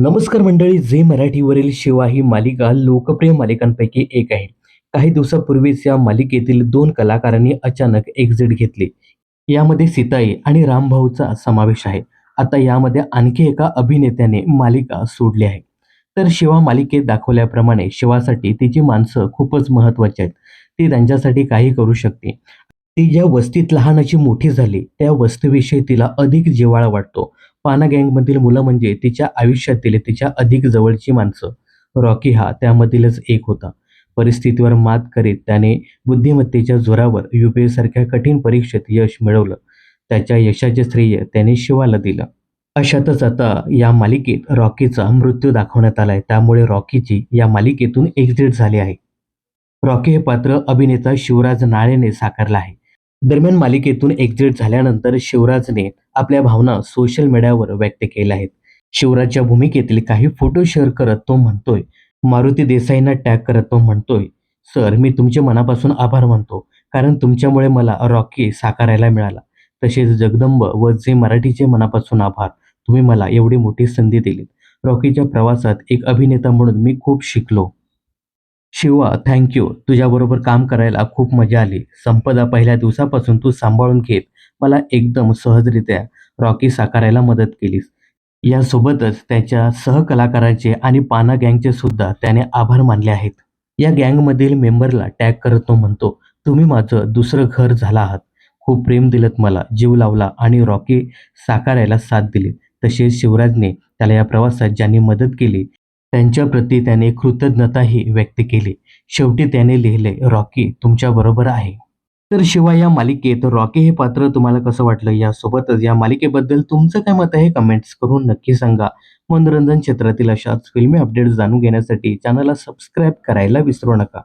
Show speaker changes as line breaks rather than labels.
नमस्कार मंडळी झी मराठीवरील शिवा ही मालिका लोकप्रिय मालिकांपैकी एक आहे. काही दिवसापूर्वीच या मालिकेतील दोन कलाकारांनी अचानक एक्झिट घेतली. यामध्ये सीताई आणि रामभाऊचा समावेश आहे. आता यामध्ये आणखी एका अभिनेत्याने मालिका सोडली आहे. तर शिवा मालिकेत दाखवल्याप्रमाणे शिवासाठी तिची माणसं खूपच महत्त्वाची आहेत. ती त्यांच्यासाठी काही करू शकते. ती ज्या वस्तीत लहानाची मोठी झाली त्या वस्तीविषयी तिला अधिक जिव्हाळा वाटतो. पाना गँगमधील मुलं म्हणजे तिच्या आयुष्यातील तिच्या अधिक जवळची माणसं. रॉकी हा त्यामधीलच एक होता. परिस्थितीवर मात करीत त्याने बुद्धिमत्तेच्या जोरावर युपीए सारख्या कठीण परीक्षेत यश मिळवलं. त्याच्या यशाचे श्रेय त्याने शिवाला दिलं. अशातच आता या मालिकेत रॉकीचा मृत्यू दाखवण्यात आलाय. त्यामुळे रॉकीची या मालिकेतून एक्झिट झाली आहे. रॉकी हे पात्र अभिनेता शिवराज नाळेने साकारलं आहे. दरम्यान मालिकेतून एक्झिट झाल्यानंतर शिवराजने आपल्या भावना सोशल मीडियावर व्यक्त केल्या आहेत. शिवराजच्या भूमिकेतील काही फोटो शेअर करत तो म्हणतोय मारुती देसाईंना टॅग करत तो म्हणतोय सर मी तुमचे मनापासून आभार मानतो कारण तुमच्यामुळे मला रॉकी साकारायला मिळाला. तसेच जगदंब व जे मराठीचे मनापासून आभार तुम्ही मला एवढी मोठी संधी दिलीत. रॉकीच्या प्रवासात एक अभिनेता म्हणून मी खूप शिकलो. शिवा थँक्यू तुझ्याबरोबर काम करायला खूप मजा आली. संपदा पहिल्या दिवसापासून तू सांभाळून घेत मला एकदम सहजरित्या रॉकी साकारायला मदत केलीस. यासोबतच त्याच्या सहकलाकारांचे आणि पाना गँगचे सुद्धा त्याने आभार मानले आहेत. या गँगमधील मेंबरला टॅग करत तो म्हणतो तुम्ही माझं दुसरं घर झाला आहात. खूप प्रेम दिलत मला जीव लावला आणि रॉकी साकारायला साथ दिली. तसेच शिवराजने त्याला या प्रवासात ज्यांनी मदत केली त्यांच्याप्रती त्याने कृतज्ञताही व्यक्त केली. शेवटी त्याने लिहिले रॉकी तुमच्याबरोबर आहे. तर शिवाय या मालिकेत रॉकी हे पात्र तुम्हाला कसं वाटलं? यासोबतच या मालिकेबद्दल तुमचं काय मत आहे? कमेंट्स करून नक्की सांगा. मनोरंजन क्षेत्रातील अशाच फिल्मी अपडेट्स जाणून घेण्यासाठी चॅनलला सबस्क्राईब करायला विसरू नका.